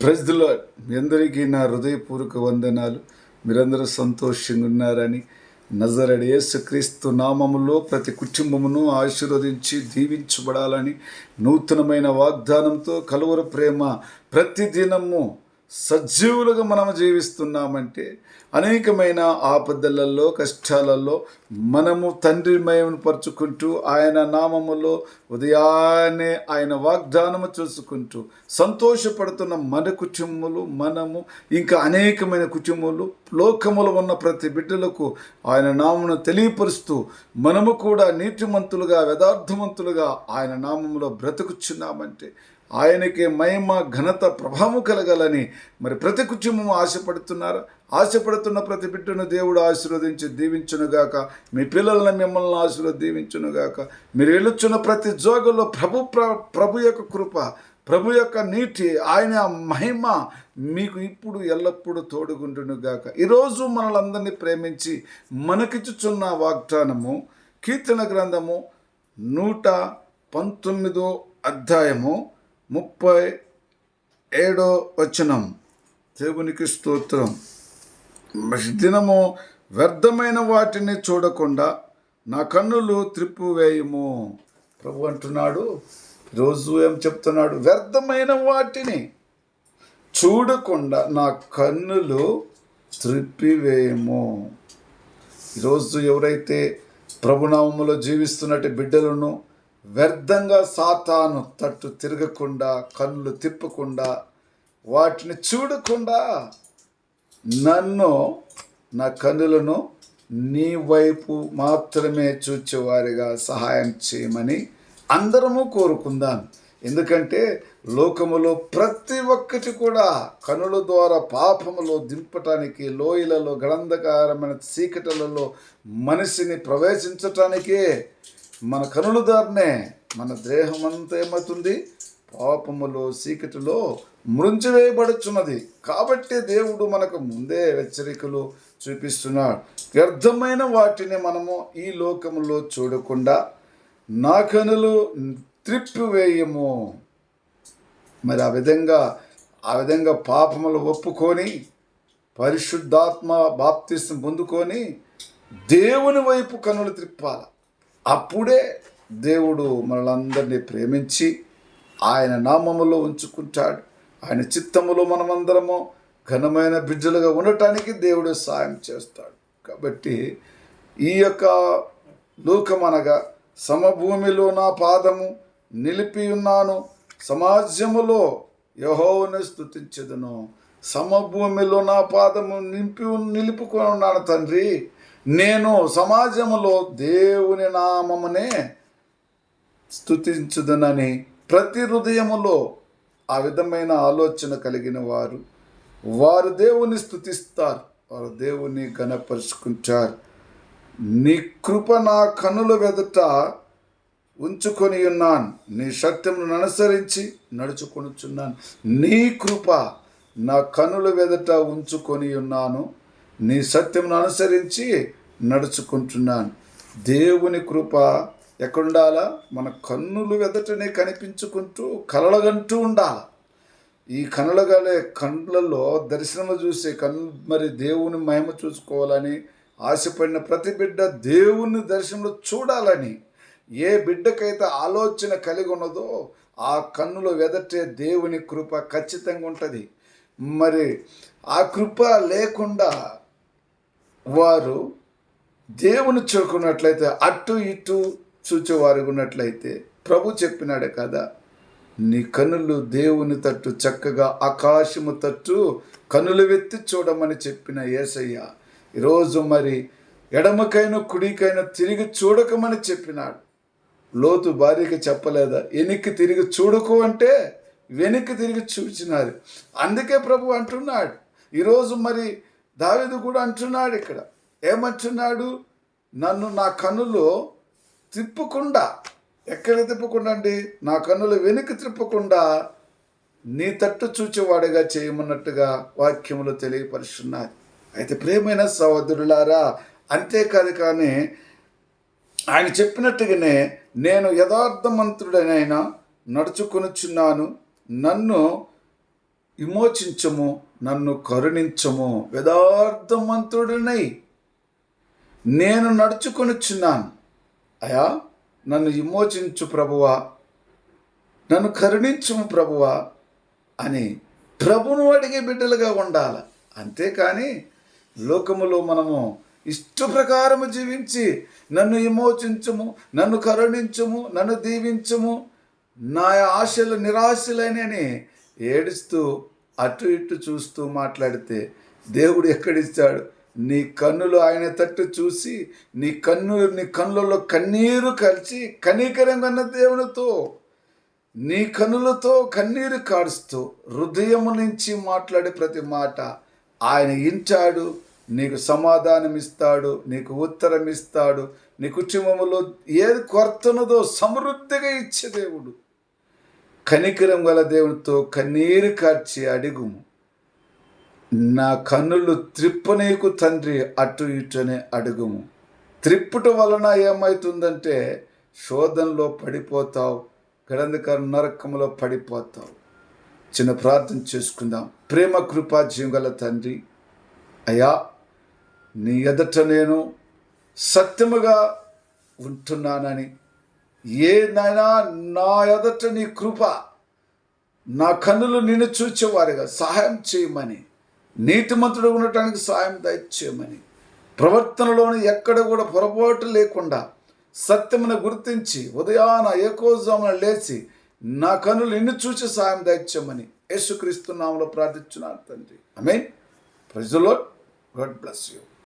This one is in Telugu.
ప్రజలు మీ అందరికీ నా హృదయపూర్వక వందనాలు. మీరందరూ సంతోషంగా ఉన్నారని నజరడి యేసుక్రీస్తు నామములో ప్రతి కుటుంబమును ఆశీర్వదించి దీవించబడాలని నూతనమైన వాగ్దానంతో కలువర ప్రేమ ప్రతి దినము సజీవులుగా మనం జీవిస్తున్నామంటే అనేకమైన ఆపదలలో కష్టాలలో మనము తండ్రి మయమును పరుచుకుంటూ ఆయన నామములో ఉదయాన్నే ఆయన వాగ్దానము చూసుకుంటూ సంతోషపడుతున్న మన కుటుంబములు మనము ఇంకా అనేకమైన కుటుంబములు లోకములు ఉన్న ప్రతి బిడ్డలకు ఆయన నామమును తెలియపరుస్తూ మనము కూడా నీతిమంతులుగా యథార్థవంతులుగా ఆయన నామములో బ్రతుకుచున్నామంటే ఆయనకే మహిమ ఘనత ప్రభావం కలగాలని మరి ప్రతి కుటుంబం ఆశపడుతున్నారు. ఆశపడుతున్న ప్రతి బిడ్డను దేవుడు ఆశీర్వదించి దీవించునుగాక. మీ పిల్లలను మిమ్మల్ని ఆశీర్వది దీవించునుగాక మీరు వెళ్ళొచ్చున్న ప్రతి జోగంలో ప్రభు ప్ర- ప్రభు యొక్క కృప ప్రభు యొక్క నీటి ఆయన మహిమ మీకు ఇప్పుడు ఎల్లప్పుడూ తోడుగుండునుగాక. ఈరోజు మనలందరినీ ప్రేమించి మనకిచ్చుచున్న వాగ్దానము కీర్తన గ్రంథము నూట పంతొమ్మిదో అధ్యాయము ముప్పై ఏడో వచనం. దేవునికి స్తోత్రం. దినము వ్యర్థమైన వాటిని చూడకుండా నా కన్నులు త్రిప్పువేయము. ప్రభు అంటున్నాడు రోజు ఏం చెప్తున్నాడు? వ్యర్థమైన వాటిని చూడకుండా నా కన్నులు త్రిప్పివేయము. ఈరోజు ఎవరైతే ప్రభునామములో జీవిస్తున్నట్టు బిడ్డలను వ్యర్థంగా సాతాను తట్టు తిరగకుండా కన్నులు తిప్పకుండా వాటిని చూడకుండా నన్ను నా కన్నులను నీ వైపు మాత్రమే చూచేవారిగా సహాయం చేయమని అందరము కోరుకుందాం. ఎందుకంటే లోకములో ప్రతి ఒక్కటి కూడా కనుల ద్వారా పాపములో దింపటానికి లోయలలో గడంధకారమైన చీకటలలో మనిషిని ప్రవేశించటానికే మన కనుల దారినే మన దేహం అంతా ఏమవుతుంది? పాపములో చీకటిలో మృంచివేయబడుచున్నది. కాబట్టి దేవుడు మనకు ముందే హెచ్చరికలు చూపిస్తున్నాడు. వ్యర్థమైన వాటిని మనము ఈ లోకములో చూడకుండా నా కనులు త్రిప్పివేయము. మరి ఆ విధంగా ఆ విధంగా పాపములు ఒప్పుకొని పరిశుద్ధాత్మ బాప్తిస్తం పొందుకొని దేవుని వైపు కనులు త్రిప్పాలి. అప్పుడే దేవుడు మనలందరినీ ప్రేమించి ఆయన నామములో ఉంచుకుంటాడు. ఆయన చిత్తములో మనమందరము ఘనమైన బిడ్డలుగా ఉండటానికి దేవుడు సాయం చేస్తాడు. కాబట్టి ఈ యొక్క లోకమనగా సమభూమిలో నా పాదము నిలిపి ఉన్నాను. సమాజములో యహోవను స్థుతించదును సమభూమిలో నా పాదము నింపి నిలుపుకొని ఉన్నాను తండ్రి. నేను సమాజములో దేవుని నామమునే స్థుతించుదనని ప్రతి హృదయములో ఆ విధమైన ఆలోచన కలిగిన వారు వారు దేవుని స్థుతిస్తారు వారు దేవుని గణపరుచుకుంటారు నీ కృప నా కనుల వెదట ఉంచుకొని ఉన్నాను. నీ సత్యమును అనుసరించి నడుచుకొనుచున్నాను. నీ కృప నా కనుల వెదట ఉంచుకొని ఉన్నాను. నీ సత్యమును అనుసరించి నడుచుకుంటున్నాను. దేవుని కృప ఎక్కడుండాలా? మన కన్నులు వెదటనే కనిపించుకుంటూ కలలగంటూ ఉండాలి? ఈ కనులగలే కళ్ళల్లో దర్శనము చూసే కన్ను మరి దేవుని మహిమ చూసుకోవాలని ఆశపడిన ప్రతి బిడ్డ దేవుని దర్శనంలో చూడాలని ఏ బిడ్డకైతే ఆలోచన కలిగి ఉన్నదో ఆ కన్నులో వెదటే దేవుని కృప ఖచ్చితంగా ఉంటుంది. మరి ఆ కృప లేకుండా వారు దేవుని చూకున్నట్లయితే అటు ఇటు చూచేవారు ఉన్నట్లయితే ప్రభు చెప్పినాడే కదా నీ కనులు దేవుని తట్టు చక్కగా ఆకాశము తట్టు కనులు వెత్తి చూడమని చెప్పిన ఏసయ్య ఈరోజు మరి ఎడమకైనా కుడికైనా తిరిగి చూడకమని చెప్పినాడు. లోతు భార్యకి చెప్పలేదా? వెనక్కి తిరిగి చూడకు అంటే వెనక్కి తిరిగి చూచినారు. అందుకే ప్రభు అంటున్నాడు. ఈరోజు మరి దావిదు కూడా అంటున్నాడు ఇక్కడ. ఏమంటున్నాడు? నన్ను నా కన్నులు తిప్పకుండా ఎక్కడ తిప్పకుండా అండి నా కన్నులు వెనుక తిప్పకుండా నీ తట్టు చూచేవాడిగా చేయమన్నట్టుగా వాక్యములు తెలియపరుచున్నారు అయితే ప్రేమైన సహోదరులారా అంతేకాదు కానీ ఆయన చెప్పినట్టుగానే నేను యథార్థమంతుడనైనా నడుచుకొనుచున్నాను. నన్ను విమోచించము నన్ను కరుణించము. యథార్థమంతుడినై నేను నడుచుకొనిచున్నాను అయా నన్ను విమోచించు ప్రభువా. నన్ను కరుణించుము ప్రభువా అని ప్రభును అడిగే బిడ్డలుగా ఉండాలి. అంతేకాని లోకములో మనము ఇష్ట ప్రకారము జీవించి నన్ను విమోచించుము నన్ను కరుణించుము నన్ను దీవించుము నా ఆశలు నిరాశలైనని ఏడుస్తూ అటు ఇటు చూస్తూ మాట్లాడితే దేవుడు ఎక్కడిస్తాడు నీ కన్నులు ఆయన తట్టు చూసి నీ కన్ను నీ కన్నులలో కన్నీరు కలిసి కనీకరం కన్న దేవునితో నీ కన్నులతో కన్నీరు కాడుస్తూ హృదయము నుంచి మాట్లాడే ప్రతి మాట ఆయన ఇంటాడు. నీకు సమాధానం ఇస్తాడు నీకు ఉత్తరం ఇస్తాడు. నీ కుటుంబంలో ఏది కొరతనదో సమృద్ధిగా ఇచ్చే దేవుడు. కనికరం గల దేవునితో కన్నీరు కార్చి అడుగుము. నా కన్నులు త్రిప్పనీకు తండ్రి అటు ఇటునే అడుగుము. త్రిప్పుట వలన ఏమవుతుందంటే శోధనలో పడిపోతావు గడంధకర నరకంలో పడిపోతావు. చిన్న ప్రార్థన చేసుకుందాం. ప్రేమ కృపా జీవగల తండ్రి అయ్యా నీ ఎదట నేను సత్యముగా ఉంటున్నానని. ఏ నాయనా నా ఎదట నీ కృప నా కన్నులు నిన్ను చూచేవారుగా. సహాయం చేయమని. నీతిమంతుడు ఉండటానికి సాయం దయచేయమని. ప్రవర్తనలోని ఎక్కడ కూడా పొరపాటు లేకుండా సత్యమును గుర్తించి ఉదయాన ఏకోజామున లేచి నా కనులు ఎన్ని చూసి సాయం దయచేయమని యేసుక్రీస్తు నామలో ప్రార్థించున్నాను తండ్రి. ఐ మీన్ ప్రజలో గాడ్ బ్లెస్ యూ